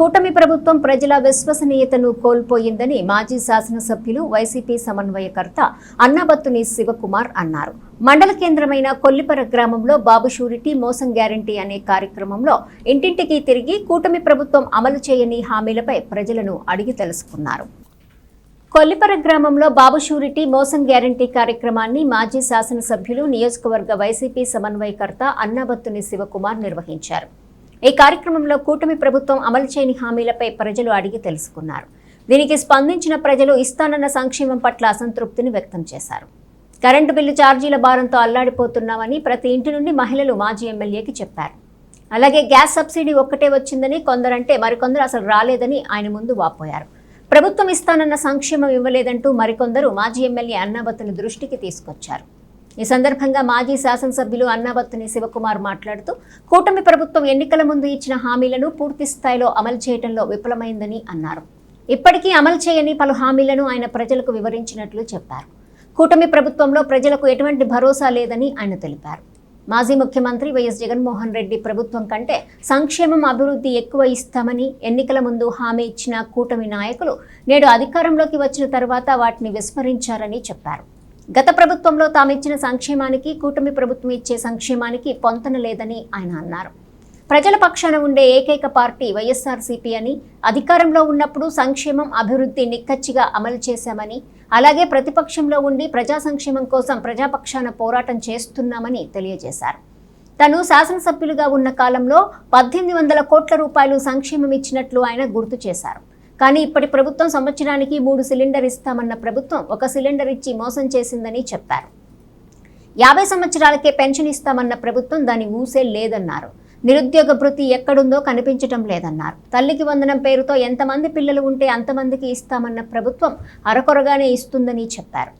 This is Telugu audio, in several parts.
కూటమి ప్రభుత్వం ప్రజల విశ్వసనీయతను కోల్పోయిందని మాజీ శాసనసభ్యులు వైసీపీ సమన్వయకర్త అన్నాబత్తుని శివకుమార్ అన్నారు. మండల కేంద్రమైన కొల్లిపర గ్రామంలో బాబు షూరిటీ మోసం గ్యారంటీ అనే కార్యక్రమంలో ఇంటింటికి తిరిగి కూటమి ప్రభుత్వం అమలు చేయని హామీలపై ప్రజలను అడిగి తెలుసుకున్నారు. కొల్లిపర గ్రామంలో బాబు షూరిటీ మోసం గ్యారంటీ కార్యక్రమాన్ని మాజీ శాసనసభ్యులు నియోజకవర్గ వైసీపీ సమన్వయకర్త అన్నాబత్తుని శివకుమార్ నిర్వహించారు. ఈ కార్యక్రమంలో కూటమి ప్రభుత్వం అమలు చేయని హామీలపై ప్రజలు అడిగి తెలుసుకున్నారు. దీనికి స్పందించిన ప్రజలు ఇస్తానన్న సంక్షేమం పట్ల అసంతృప్తిని వ్యక్తం చేశారు. కరెంటు బిల్లు ఛార్జీల భారంతో అల్లాడిపోతున్నామని ప్రతి ఇంటి నుండి మహిళలు మాజీ ఎమ్మెల్యేకి చెప్పారు. అలాగే గ్యాస్ సబ్సిడీ ఒక్కటే వచ్చిందని కొందరంటే మరికొందరు అసలు రాలేదని ఆయన ముందు వాపోయారు. ప్రభుత్వం ఇస్తానన్న సంక్షేమం ఇవ్వలేదంటూ మరికొందరు మాజీ ఎమ్మెల్యే అన్నాబత్తుని దృష్టికి తీసుకొచ్చారు. ఈ సందర్భంగా మాజీ శాసనసభ్యులు అన్నాబత్తుని శివకుమార్ మాట్లాడుతూ కూటమి ప్రభుత్వం ఎన్నికల ముందు ఇచ్చిన హామీలను పూర్తి స్థాయిలో అమలు చేయడంలో విఫలమైందని అన్నారు. ఇప్పటికీ అమలు చేయని పలు హామీలను ఆయన ప్రజలకు వివరించినట్లు చెప్పారు. కూటమి ప్రభుత్వంలో ప్రజలకు ఎటువంటి భరోసా లేదని ఆయన తెలిపారు. మాజీ ముఖ్యమంత్రి వైఎస్ జగన్మోహన్ రెడ్డి ప్రభుత్వం కంటే సంక్షేమం అభివృద్ధి ఎక్కువ ఇస్తామని ఎన్నికల ముందు హామీ ఇచ్చిన కూటమి నాయకులు నేడు అధికారంలోకి వచ్చిన తర్వాత వాటిని విస్మరించారని చెప్పారు. గత ప్రభుత్వంలో తామిచ్చిన సంక్షేమానికి కూటమి ప్రభుత్వం ఇచ్చే సంక్షేమానికి పొంతన లేదని ఆయన అన్నారు. ప్రజల పక్షాన ఉండే ఏకైక పార్టీ వైఎస్ఆర్సీపీ అని అధికారంలో ఉన్నప్పుడు సంక్షేమం అభివృద్ధి నిక్కచ్చిగా అమలు చేశామని అలాగే ప్రతిపక్షంలో ఉండి ప్రజా సంక్షేమం కోసం ప్రజాపక్షాన పోరాటం చేస్తున్నామని తెలియజేశారు. తను శాసనసభ్యులుగా ఉన్న కాలంలో పద్దెనిమిది వందల కోట్ల రూపాయలు సంక్షేమం ఇచ్చినట్లు ఆయన గుర్తు చేశారు. కానీ ఇప్పటి ప్రభుత్వం సంవత్సరానికి మూడు సిలిండర్ ఇస్తామన్న ప్రభుత్వం ఒక సిలిండర్ ఇచ్చి మోసం చేసిందని చెప్పారు. యాభై సంవత్సరాలకే పెన్షన్ ఇస్తామన్న ప్రభుత్వం దాని ఊసే లేదన్నారు. నిరుద్యోగ భృతి ఎక్కడుందో కనిపించటం లేదన్నారు. తల్లికి వందనం పేరుతో ఎంతమంది పిల్లలు ఉంటే అంతమందికి ఇస్తామన్న ప్రభుత్వం అరకొరగానే ఇస్తుందని చెప్పారు.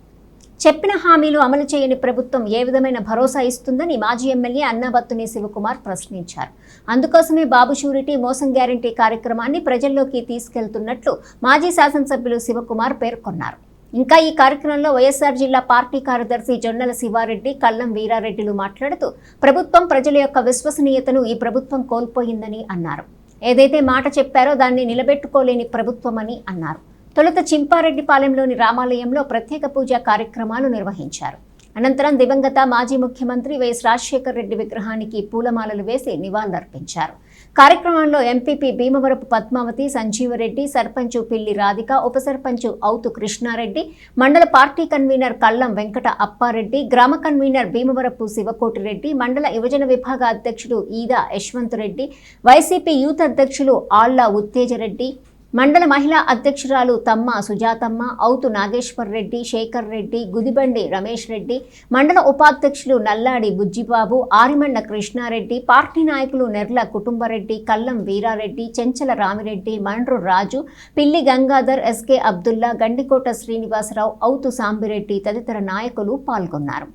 చెప్పిన హామీలు అమలు చేయని ప్రభుత్వం ఏ విధమైన భరోసా ఇస్తుందని మాజీ ఎమ్మెల్యే అన్నాబత్తుని శివకుమార్ ప్రశ్నించారు. అందుకోసమే బాబు షూరిటీ మోసం గ్యారంటీ కార్యక్రమాన్ని ప్రజల్లోకి తీసుకెళ్తున్నట్లు మాజీ శాసనసభ్యులు శివకుమార్ పేర్కొన్నారు. ఇంకా ఈ కార్యక్రమంలో వైఎస్ఆర్ జిల్లా పార్టీ కార్యదర్శి జొన్నల శివారెడ్డి కల్లం వీరారెడ్డిలు మాట్లాడుతూ ప్రభుత్వం ప్రజల యొక్క విశ్వసనీయతను ఈ ప్రభుత్వం కోల్పోయిందని అన్నారు. ఏదైతే మాట చెప్పారో దాన్ని నిలబెట్టుకోలేని ప్రభుత్వమని అన్నారు. తొలుత చింపారెడ్డిపాలెంలోని రామాలయంలో ప్రత్యేక పూజా కార్యక్రమాలు నిర్వహించారు. అనంతరం దివంగత మాజీ ముఖ్యమంత్రి వైఎస్ రాజశేఖర్ రెడ్డి విగ్రహానికి పూలమాలలు వేసి నివాళులర్పించారు. కార్యక్రమంలో ఎంపీపీ భీమవరపు పద్మావతి సంజీవరెడ్డి సర్పంచ్ పిల్లి రాధిక ఉప సర్పంచ్ ఔతు కృష్ణారెడ్డి మండల పార్టీ కన్వీనర్ కల్లం వెంకట అప్పారెడ్డి గ్రామ కన్వీనర్ భీమవరపు శివకోటిరెడ్డి మండల యువజన విభాగ అధ్యక్షుడు ఈదా యశ్వంత్ రెడ్డి వైసీపీ యూత్ అధ్యక్షులు ఆళ్ళ ఉత్తేజరెడ్డి మండల మహిళా అధ్యక్షురాలు తమ్మ సుజాతమ్మ ఔతు నాగేశ్వర్ రెడ్డి శేఖర్ రెడ్డి గుదిబండి రమేష్ రెడ్డి మండల ఉపాధ్యక్షులు నల్లాడి బుజ్జిబాబు ఆరిమండ కృష్ణారెడ్డి పార్టీ నాయకులు నెర్ల కుటుంబరెడ్డి కల్లం వీరారెడ్డి చెంచల రామిరెడ్డి మండ్రు రాజు పిల్లి గంగాధర్ ఎస్కే అబ్దుల్లా గండికోట శ్రీనివాసరావు ఔతు సాంబిరెడ్డి తదితర నాయకులు పాల్గొన్నారు.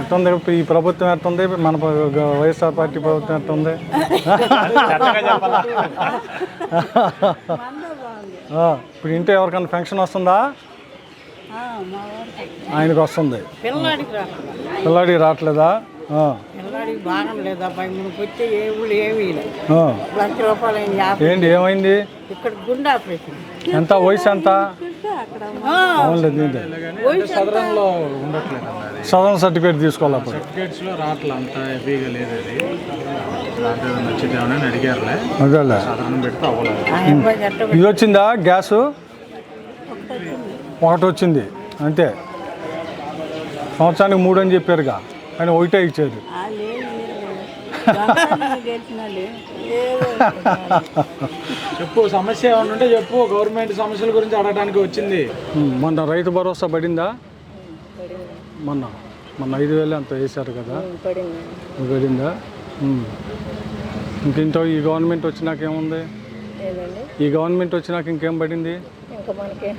ఎట్టుంది ఇప్పుడు ఈ ప్రభుత్వం ఎట్టుంది మన వైఎస్ఆర్ పార్టీ ప్రభుత్వం ఎట్టుంది ఇప్పుడు ఇంట్లో ఎవరికైనా ఫంక్షన్ వస్తుందా? ఆయనకు వస్తుంది. పిల్లడికి రావట్లేదా? పిల్లడికి బాగం లేదు అబ్బాయి మనకు వచ్చే ఏ ఊళ్ళు ఏమీ లేదు. ఆ. లక్ష రూపాయలు అయింది యాభై ఏంటి ఏమైంది? ఇక్కడ గుండె ఆపరేషన్. ఎంత వయసు ఎంత? సదరన్ సర్టిఫికేట్ తీసుకోవాలి అప్పుడు. అంత హెవీగా లేదు అది. అడిగారులే. అదేలే. పెడితే అవ్వలేదు. ఇది వచ్చిందా గ్యాసు? ఒకటి వచ్చింది అంతే. సంవత్సరానికి మూడు అని చెప్పారుగా. కానీ ఒకటే ఇచ్చారు. చెప్పు సమస్య ఏమైనా ఉంటే చెప్పు గవర్నమెంట్ సమస్యల గురించి అడగడానికి వచ్చింది. మొన్న రైతు భరోసా పడిందా? మొన్న మొన్న ఐదు వేలు అంత వేశారు కదా. పడింది. పడిందా? ఉమ్. ఇంకేంటో ఈ గవర్నమెంట్ వచ్చినాక ఏముంది? ఈ గవర్నమెంట్ వచ్చినాక ఇంకేం పడింది? ఇంకా మనకేం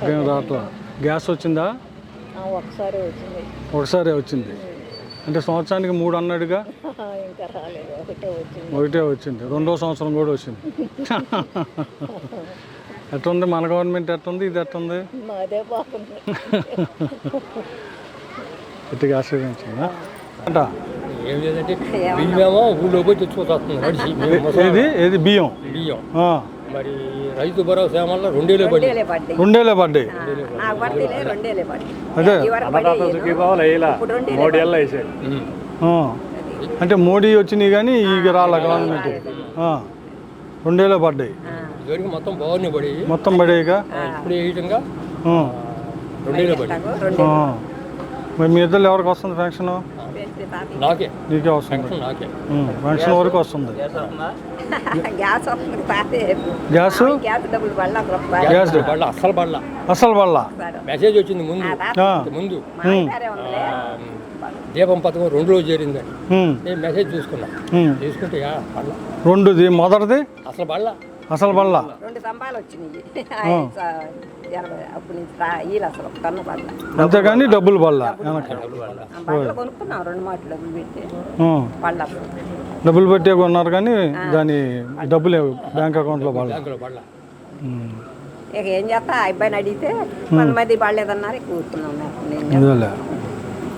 ఇంకేం రావట్లా? గ్యాస్ వచ్చిందా? ఒకసారి వచ్చింది. ఒకసారి వచ్చింది. అంటే సంవత్సరానికి మూడు అన్నాడుగా? ఇంకా రాలేదు. ఒకటే వచ్చింది. ఒకటే వచ్చింది. రెండో సంవత్సరం కూడా వచ్చింది. ఎట్టుంది మన గవర్నమెంట్ ఎట్టుంది ఇది ఎట్టుంది మాదే బాగుంది. గట్టిగా ఆశీర్వదించిందా అంట? ఏం లేదంటే బియ్యమేమో ఊళ్ళో పోయి తెచ్చుకోవచ్చు. ఏది? ఏది? బియ్యం? బియ్యం. ఆ, మరి రైతు భరోసా వల్ల రెండేళ్ళు పడి రెండేలే పడ్డాయి. రెండేలే పడ్డాయి. నాకు పడితేలే రెండేలే పడ్డాయి. అదే. ఈ వరకు పడేయి. ఇప్పుడు రెండేలే పడ్డాయి. ఆ. అంటే మోడీ వచ్చినాయి కానీ ఇక రాలే గవర్నమెంట్ ఆ. రెండేలే పడ్డాయి. ఇదివరకు మొత్తం బాగున్నాయి పడి మొత్తం పడేయక ఇప్పుడు వేయటంగా ఆ. రెండేళ్ళు పడి నాకు రెండే ఆ. మరి మీ ఇద్దరు ఎవరికి వస్తుంది తాతయ్య. నాకే. నీకే వస్తుంది నాకే. పెన్షన్ వరకు వస్తుంది. గ్యాస్ గ్యాస్ బళ్ళ అస్సలు బళ్ళ అసలు వల్ల మెసేజ్ వచ్చింది ముందు. ఆ. ముందు. దీపం పథకం రెండు రోజు చేరిందని ఉం, నేను మెసేజ్ చూసుకున్నా. చూసుకుంటే బళ్ళ రెండుది మొదటిది? అసలు బళ్ళ అసలు వల్ల రెండు స్తంభాలు వచ్చినాయి. అసలు పడలా. అంతేగాని డబ్బులు బట్టలు కొనుక్కున్నాం రెండు మాటలు డబ్బులు పెట్టి. డబ్బులు కొన్నారు కానీ దాని డబ్బులు బ్యాంక్ అకౌంట్లో బళ్ళ ఇక ఏం చేస్తా? అబ్బాయిని అడిగితే కొంతమంది పడలేదన్నారు కూర్చున్నాం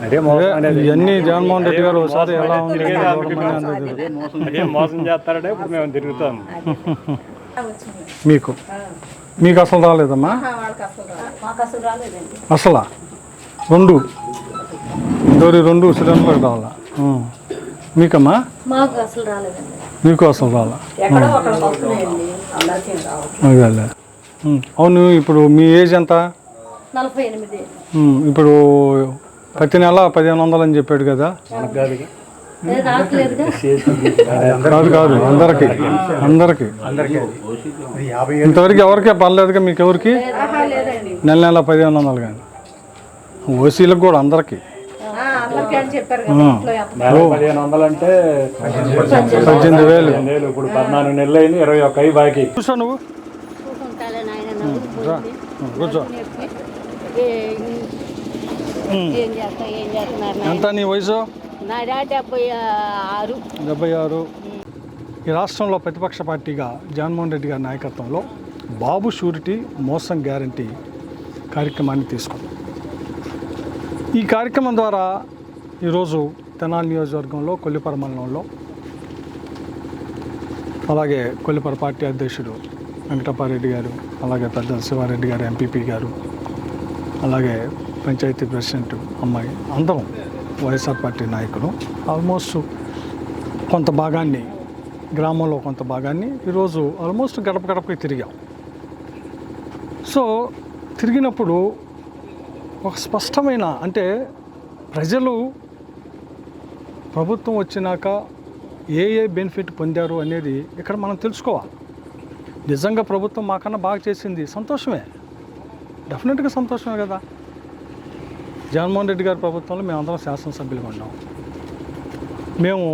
అదే ఇవన్నీ జగన్మోహన్ రెడ్డి గారు ఒకసారి ఎలా ఉంది మోసం చేస్తారంటే ఇప్పుడు మేము తిరుగుతాం. మీకు? మీకు అసలు రాలేదమ్మా? అసలా రెండు. డోరీ రెండు సిలిండర్లకు రావాలా. మీకమ్మా? మాకు అసలు రాలేదండి. మీకు అసలు రాలా ఎక్కడో అక్కడ వస్తున్నాయండి. అందరికీ రావు అదేలే ఉం. అవును ఇప్పుడు మీ ఏజ్ ఎంత. ఇప్పుడు ప్రతి నెల పదిహేను వందలు అని చెప్పాడు కదా? కాదు కాదు అందరికి అందరికి. ఇంతవరకు ఎవరికే పర్లేదుగా మీకు ఎవరికి నెల నెల పదిహేను వందలు కానీ. ఓసీలకు కూడా అందరికి. అందరికీ అని చెప్పారు పదిహేను వందలు అంటే పద్దెనిమిది వేలు. ఇప్పుడు పద్నాలుగు నెలలు అయింది ఇరవై ఒక్క అయి బాకీ. కూర్చో నువ్వు. కూర్చో. ఏం చేస్తా ఏం చేస్తున్నారు ఎంత నీ వయసు? నా డెబ్బై ఆరు. డెబ్బై ఆరు. ఈ రాష్ట్రంలో ప్రతిపక్ష పార్టీగా జగన్మోహన్ రెడ్డి గారి నాయకత్వంలో బాబు షూరిటీ మోసం గ్యారంటీ కార్యక్రమాన్ని తీసుకున్నాం. ఈ కార్యక్రమం ద్వారా ఈరోజు తెనాలి నియోజకవర్గంలో కొల్లిపర మండలంలో అలాగే కొల్లిపర పార్టీ అధ్యక్షుడు వెంకటప్పారెడ్డి గారు అలాగే పెద్ద శివారెడ్డి గారు ఎంపీపీ గారు అలాగే పంచాయతీ ప్రెసిడెంట్ అమ్మాయి అందరం వైఎస్ఆర్ పార్టీ నాయకులు. ఆల్మోస్ట్ కొంత భాగాన్ని గ్రామంలో కొంత భాగాన్ని ఈరోజు ఆల్మోస్ట్ గడప గడపకి తిరిగాం. సో తిరిగినప్పుడు ఒక స్పష్టమైన అంటే ప్రజలు ప్రభుత్వం వచ్చినాక ఏ ఏ బెనిఫిట్ పొందారు అనేది ఇక్కడ మనం తెలుసుకోవాలి. నిజంగా ప్రభుత్వం మాకన్నా బాగా చేసింది సంతోషమే. డెఫినెట్గా సంతోషమే కదా. జగన్మోహన్ రెడ్డి గారి ప్రభుత్వంలో మేమందరం శాసనసభ్యులుగా ఉన్నాం. మేము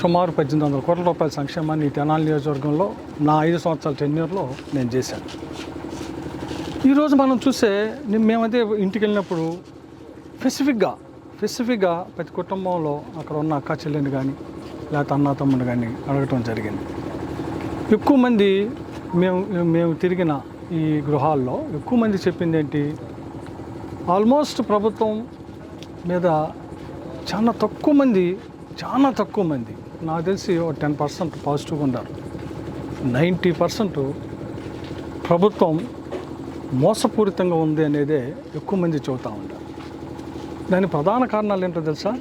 సుమారు పద్దెనిమిది వందల కోట్ల రూపాయల సంక్షేమాన్ని ఈ తెనాలి నియోజకవర్గంలో నా ఐదు సంవత్సరాల టెన్యూర్లో నేను చేశాను. ఈరోజు మనం చూస్తే మేమైతే ఇంటికి వెళ్ళినప్పుడు స్పెసిఫిక్గా స్పెసిఫిక్గా ప్రతి కుటుంబంలో అక్కడ ఉన్న అక్క చెల్లెని కానీ లేకపోతే అన్న తమ్ముడు కానీ అడగటం జరిగింది. ఎక్కువ మంది మేము మేము తిరిగిన ఈ గృహాల్లో ఎక్కువ మంది చెప్పింది ఏంటి? ఆల్మోస్ట్ ప్రభుత్వం మీద చాలా తక్కువ మంది చాలా తక్కువ మంది నాకు తెలిసి ఒక టెన్ పర్సెంట్ పాజిటివ్గా ఉన్నారు. నైంటీ పర్సెంట్ ప్రభుత్వం మోసపూరితంగా ఉంది అనేదే ఎక్కువ మంది చెబుతూ ఉంటారు దాని ప్రధాన కారణాలు ఏంటో తెలుసా?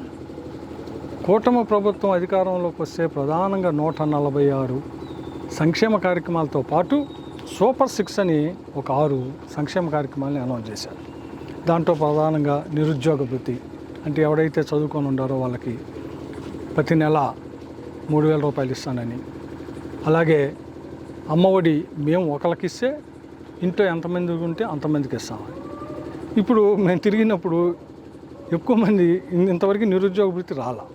కూటమి ప్రభుత్వం అధికారంలోకి వస్తే ప్రధానంగా నూట నలభై ఆరు సంక్షేమ కార్యక్రమాలతో పాటు సూపర్ సిక్స్ అని ఒక ఆరు సంక్షేమ కార్యక్రమాలని అనౌన్స్ చేశారు. దాంట్లో ప్రధానంగా నిరుద్యోగ వృత్తి. అంటే ఎవడైతే చదువుకొని ఉండారో వాళ్ళకి ప్రతి నెల మూడు వేల రూపాయలు ఇస్తానని. అలాగే అమ్మఒడి మేము ఒకరికి ఇస్తే ఇంట్లో ఎంతమంది ఉంటే అంతమందికి ఇస్తామని ఇప్పుడు మేము తిరిగినప్పుడు ఎక్కువ మంది ఇంతవరకు నిరుద్యోగ వృత్తి రాలా.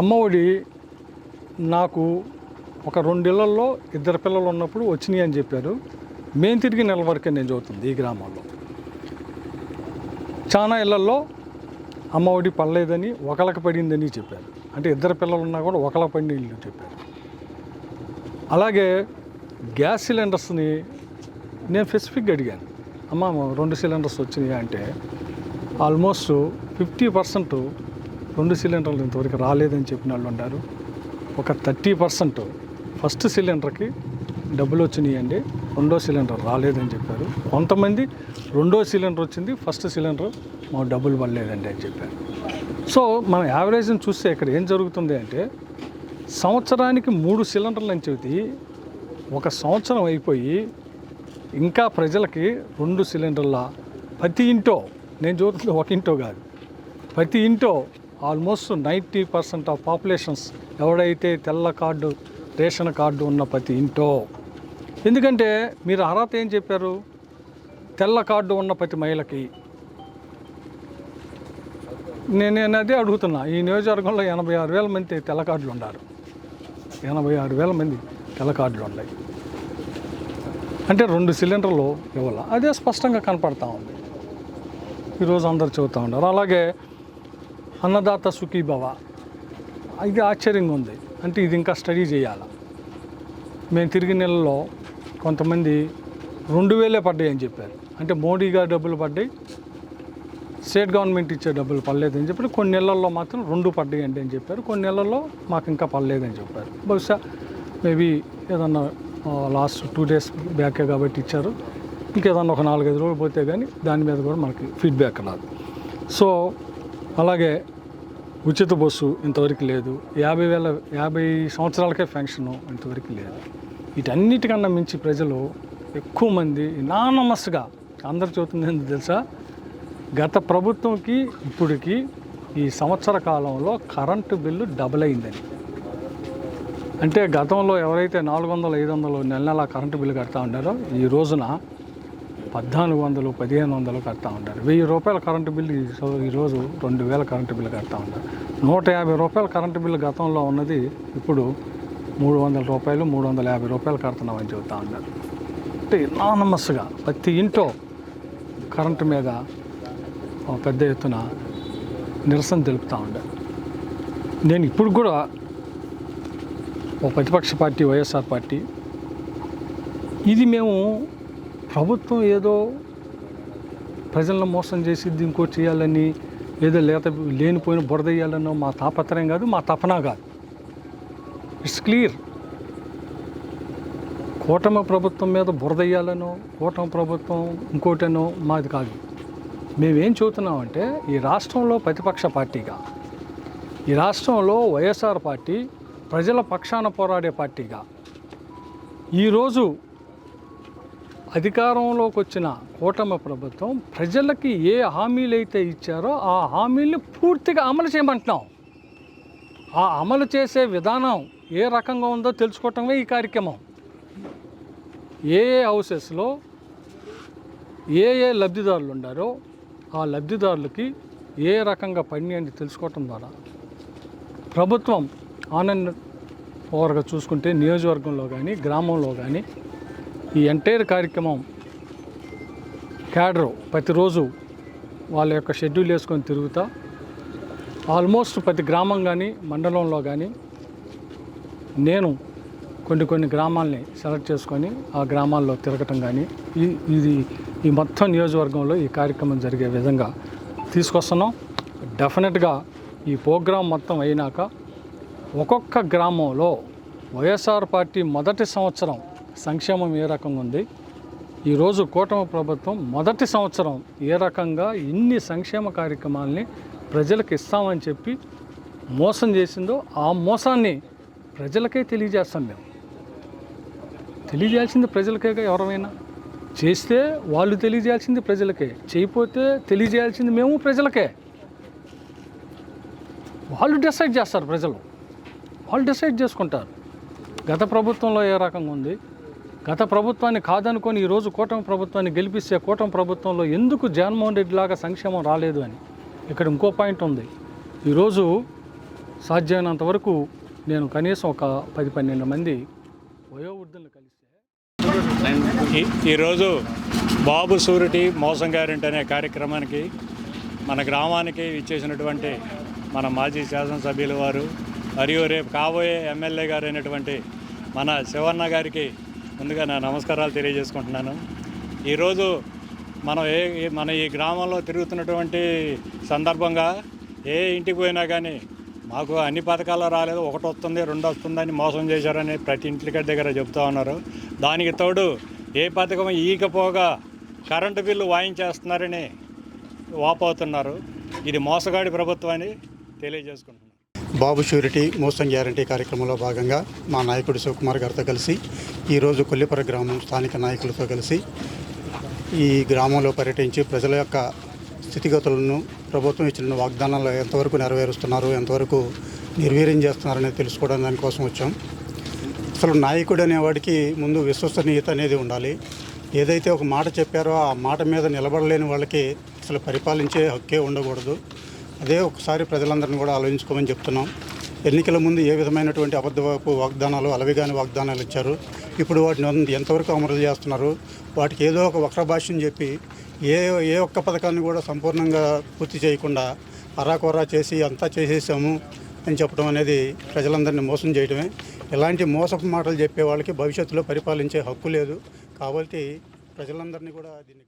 అమ్మఒడి నాకు ఒక రెండిళ్ళలో ఇద్దరు పిల్లలు ఉన్నప్పుడు వచ్చినాయి అని చెప్పారు. మేము తిరిగి నెల వరకే నేను చదువుతుంది ఈ గ్రామంలో. చాలా ఇళ్ళలో అమ్మఒడి పడలేదని ఒకళ్ళకి పడిందని చెప్పారు. అంటే ఇద్దరు పిల్లలు ఉన్నా కూడా ఒకలకు పడిన ఇల్లు చెప్పారు. అలాగే గ్యాస్ సిలిండర్స్ని నేను స్పెసిఫిక్గా అడిగాను. అమ్మ రెండు సిలిండర్స్ వచ్చినాయి అంటే ఆల్మోస్ట్ ఫిఫ్టీ పర్సెంట్ రెండు సిలిండర్లు ఇంతవరకు రాలేదని చెప్పిన వాళ్ళు ఉన్నారు. ఒక థర్టీ పర్సెంట్ ఫస్ట్ సిలిండర్కి డబ్బులు వచ్చినాయండి. రెండో సిలిండర్ రాలేదని చెప్పారు. కొంతమంది రెండో సిలిండర్ వచ్చింది ఫస్ట్ సిలిండర్ మా డబ్బులు పడలేదండి అని చెప్పారు. సో మనం యావరేజ్ని చూస్తే ఇక్కడ ఏం జరుగుతుంది అంటే సంవత్సరానికి మూడు సిలిండర్లు అని చెబితే ఒక సంవత్సరం అయిపోయి ఇంకా ప్రజలకి రెండు సిలిండర్ల ప్రతి ఇంటో నేను చూస్తుంది ఒక ఇంటో కాదు. ప్రతి ఇంటో almost ninety percent of populations ఎవడైతే తెల్ల కార్డు రేషన్ కార్డు ఉన్న ప్రతి ఇంటో ఎందుకంటే మీరు అర్హత ఏం చెప్పారు? తెల్ల కార్డు ఉన్న ప్రతి మహిళకి. నేను నేను అదే అడుగుతున్నా. ఈ నియోజకవర్గంలో ఎనభై ఆరు వేల మంది తెల్ల కార్డులు ఉన్నారు ఎనభై ఆరు వేల మంది తెల్ల కార్డులు ఉన్నాయి. అంటే రెండు సిలిండర్లు ఇవ్వాల. అదే స్పష్టంగా కనపడతా ఉంది. ఈరోజు అందరు చెబుతూ ఉన్నారు. అలాగే అన్నదాత సుఖీభవ ఇది ఆశ్చర్యంగా ఉంది. అంటే ఇది ఇంకా స్టడీ చేయాలి. మేము తిరిగి నెలలో కొంతమంది రెండు వేలే పడ్డాయి అని చెప్పారు. అంటే మోడీ గారు డబ్బులు పడ్డాయి స్టేట్ గవర్నమెంట్ ఇచ్చే డబ్బులు పడలేదని చెప్పి కొన్ని నెలల్లో మాత్రం రెండు పడ్డాయండి అని చెప్పారు. కొన్ని నెలల్లో మాకు ఇంకా పడలేదని చెప్పారు. బహుశా మేబీ ఏదన్నా లాస్ట్ టూ డేస్ బ్యాకే కాబట్టి ఇచ్చారు. ఇంకేదన్నా ఒక నాలుగైదు రోజులు పోతే కానీ దాని మీద కూడా మనకి ఫీడ్బ్యాక్ రాదు. సో అలాగే ఉచిత బస్సు ఇంతవరకు లేదు. యాభై వేల యాభై సంవత్సరాలకే పెన్షను ఇంతవరకు లేదు. వీటన్నిటికన్నా మించి ప్రజలు ఎక్కువ మంది నానమస్గా అందరు చూస్తుంది ఎందుకు తెలుసా? గత ప్రభుత్వంకి ఇప్పటికి ఈ సంవత్సర కాలంలో కరెంటు బిల్లు డబుల్ అయిందని. అంటే గతంలో ఎవరైతే నాలుగు వందలు ఐదు వందలు నెల నెల కరెంటు బిల్లు కడతా ఉండారో ఈ రోజున పద్నాలుగు వందలు పదిహేను వందలు కడతా ఉంటారు వెయ్యి రూపాయల కరెంటు బిల్లు ఈ ఈరోజు రెండు వేల కరెంటు బిల్లు కడతా ఉంటారు నూట యాభై రూపాయల కరెంటు బిల్లు గతంలో ఉన్నది ఇప్పుడు మూడు వందల రూపాయలు మూడు వందల యాభై రూపాయలు కడుతున్నామని చెబుతా ఉన్నారు. అంటే నానమస్సుగా ప్రతి ఇంట్లో కరెంటు మీద పెద్ద ఎత్తున నిరసన తెలుపుతూ ఉండారు నేను ఇప్పుడు కూడా ఓ ప్రతిపక్ష పార్టీ వైఎస్ఆర్ పార్టీ ఇది మేము ప్రభుత్వం ఏదో ప్రజలను మోసం చేసి ఇంకోటి చేయాలని ఏదో లేత లేనిపోయిన బురదయ్యాలనో మా తాపత్రయం కాదు మా తపన కాదు. It's clear. కూటమి ప్రభుత్వం మీద బురదయ్యాలనో కూటమి ప్రభుత్వం ఇంకోటనో మాది కాదు. మేమేం చెబుతున్నామంటే ఈ రాష్ట్రంలో ప్రతిపక్ష పార్టీగా ఈ రాష్ట్రంలో వైఎస్ఆర్ పార్టీ ప్రజల పక్షాన పోరాడే పార్టీగా ఈరోజు అధికారంలోకి వచ్చిన కూటమి ప్రభుత్వం ప్రజలకి ఏ హామీలు అయితే ఇచ్చారో ఆ హామీల్ని పూర్తిగా అమలు చేయమంటున్నాం. ఆ అమలు చేసే విధానం ఏ రకంగా ఉందో తెలుసుకోవటమే ఈ కార్యక్రమం. ఏ ఏ హౌసెస్లో ఏ ఏ లబ్ధిదారులు ఉండారో ఆ లబ్ధిదారులకి ఏ రకంగా పని అని తెలుసుకోవటం ద్వారా ప్రభుత్వం ఆనంద్ ఓవర్గా చూసుకుంటే నియోజకవర్గంలో కానీ గ్రామంలో కానీ ఈ ఎంటైర్ కార్యక్రమం క్యాడర్ ప్రతిరోజు వాళ్ళ యొక్క షెడ్యూల్ వేసుకొని తిరుగుతా. ఆల్మోస్ట్ ప్రతి గ్రామం కానీ మండలంలో కానీ నేను కొన్ని కొన్ని గ్రామాల్ని సెలెక్ట్ చేసుకొని ఆ గ్రామాల్లో తిరగటం కానీ ఈ ఇది ఈ మొత్తం నియోజకవర్గంలో ఈ కార్యక్రమం జరిగే విధంగా తీసుకొస్తున్నాం. డెఫినెట్గా ఈ ప్రోగ్రాం మొత్తం అయినాక ఒక్కొక్క గ్రామంలో వైఎస్ఆర్ పార్టీ మొదటి సంవత్సరం సంక్షేమం ఏ రకంగా ఉంది ఈరోజు కూటమి ప్రభుత్వం మొదటి సంవత్సరం ఏ రకంగా ఇన్ని సంక్షేమ కార్యక్రమాల్ని ప్రజలకు ఇస్తామని చెప్పి మోసం చేసిందో ఆ మోసాన్ని ప్రజలకే తెలియజేస్తాం మేము. తెలియజేయాల్సింది ప్రజలకే ఎవరైనా చేస్తే వాళ్ళు తెలియజేయాల్సింది ప్రజలకే. చేయకపోతే తెలియజేయాల్సింది మేము ప్రజలకే. వాళ్ళు డిసైడ్ చేస్తారు ప్రజలు. వాళ్ళు డిసైడ్ చేసుకుంటారు. గత ప్రభుత్వంలో ఏ రకంగా ఉంది? గత ప్రభుత్వాన్ని కాదనుకొని ఈరోజు కూటమి ప్రభుత్వాన్ని గెలిపిస్తే కూటమి ప్రభుత్వంలో ఎందుకు జగన్మోహన్ రెడ్డి లాగా సంక్షేమం రాలేదు అని? ఇక్కడ ఇంకో పాయింట్ ఉంది. ఈరోజు సాధ్యమైనంత వరకు నేను కనీసం ఒక పది పన్నెండు మంది వయోవృద్ధులను కలిస్తే ఈ- ఈరోజు బాబు సూరిటీ మోసం గ్యారెంటీ అనే కార్యక్రమానికి మన గ్రామానికి ఇచ్చేసినటువంటి మన మాజీ శాసనసభ్యుల వారు మరియు రేపు కాబోయే ఎమ్మెల్యే గారు అయినటువంటి మన శివన్న గారికి ముందుగా నా నమస్కారాలు తెలియజేసుకుంటున్నాను. ఈరోజు మనం ఏ- మన ఈ గ్రామంలో తిరుగుతున్నటువంటి సందర్భంగా ఏ ఇంటికి పోయినా కానీ మాకు అన్ని పథకాలు రాలేదు. ఒకటి వస్తుంది రెండు వస్తుందని మోసం చేశారని ప్రతి ఇంటికి దగ్గర చెప్తా ఉన్నారు. దానికి తోడు ఏ పథకం ఈకపోగా కరెంటు బిల్లు వాయించేస్తున్నారని వాపోతున్నారు. ఇది మోసగాడి ప్రభుత్వం అని తెలియజేసుకుంటున్నారు బాబు షూరిటీ మోసం గ్యారంటీ కార్యక్రమంలో భాగంగా మా నాయకుడు శివకుమార్ గారితో కలిసి ఈరోజు కొల్లిపర గ్రామం స్థానిక నాయకులతో కలిసి ఈ గ్రామంలో పర్యటించి ప్రజల యొక్క స్థితిగతులను ప్రభుత్వం ఇచ్చిన వాగ్దానాలు ఎంతవరకు నెరవేరుస్తున్నారు ఎంతవరకు నిర్వీర్యం చేస్తున్నారనేది తెలుసుకోవడం దానికోసం వచ్చాం. అసలు నాయకుడు అనేవాడికి ముందు విశ్వసనీయత అనేది ఉండాలి. ఏదైతే ఒక మాట చెప్పారో ఆ మాట మీద నిలబడలేని వాళ్ళకి అసలు పరిపాలించే హక్కే ఉండకూడదు. అదే ఒకసారి ప్రజలందరినీ కూడా ఆలోచించుకోమని చెప్తున్నాం. ఎన్నికల ముందు ఏ విధమైనటువంటి అబద్ధపు వాగ్దానాలు అలవిగాని వాగ్దానాలు ఇచ్చారు? ఇప్పుడు వాటిని ఎంతవరకు అమలు చేస్తున్నారు? వాటికి ఏదో ఒక వక్ర భాష్యం చెప్పి ఏ ఏ ఒక్క పథకాన్ని కూడా సంపూర్ణంగా పూర్తి చేయకుండా అరాకొరా చేసి అంతా చేసేసాము అని చెప్పడం అనేది ప్రజలందరినీ మోసం చేయడమే. ఇలాంటి మోసపు మాటలు చెప్పే వాళ్ళకి భవిష్యత్తులో పరిపాలించే హక్కు లేదు. కాబట్టి ప్రజలందరినీ కూడా దీన్ని